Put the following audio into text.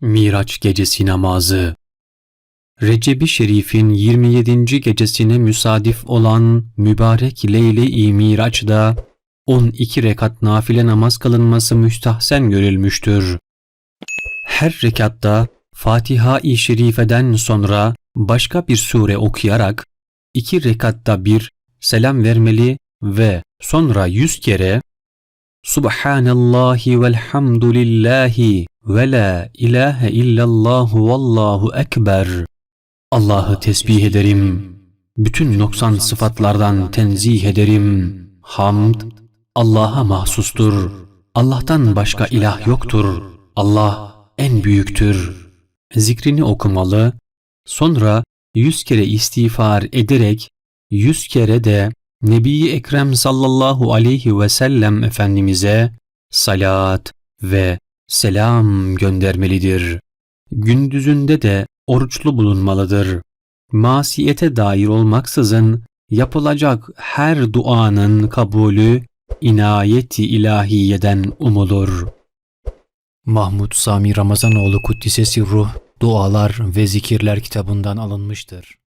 Miraç Gecesi Namazı Recep-i Şerif'in 27. gecesine müsadif olan mübarek Leyle-i Miraç'da 12 rekat nafile namaz kılınması müstahsen görülmüştür. Her rekatta Fatiha-i Şerife'den sonra başka bir sure okuyarak iki rekatta bir selam vermeli ve sonra yüz kere Subhanallahi velhamdülillahi ve la ilahe illallahu vallahu ekber. Allah'ı tesbih ederim. Bütün noksan sıfatlardan tenzih ederim. Hamd Allah'a mahsustur. Allah'tan başka ilah yoktur. Allah en büyüktür. Zikrini okumalı. Sonra yüz kere istiğfar ederek yüz kere de Nebi Ekrem sallallahu aleyhi ve sellem Efendimiz'e salat ve selam göndermelidir. Gündüzünde de oruçlu bulunmalıdır. Masiyete dair olmaksızın yapılacak her duanın kabulü inayeti ilahiyeden umulur. Mahmud Sami Ramazanoğlu Kuddisesi Ruh Dualar ve Zikirler kitabından alınmıştır.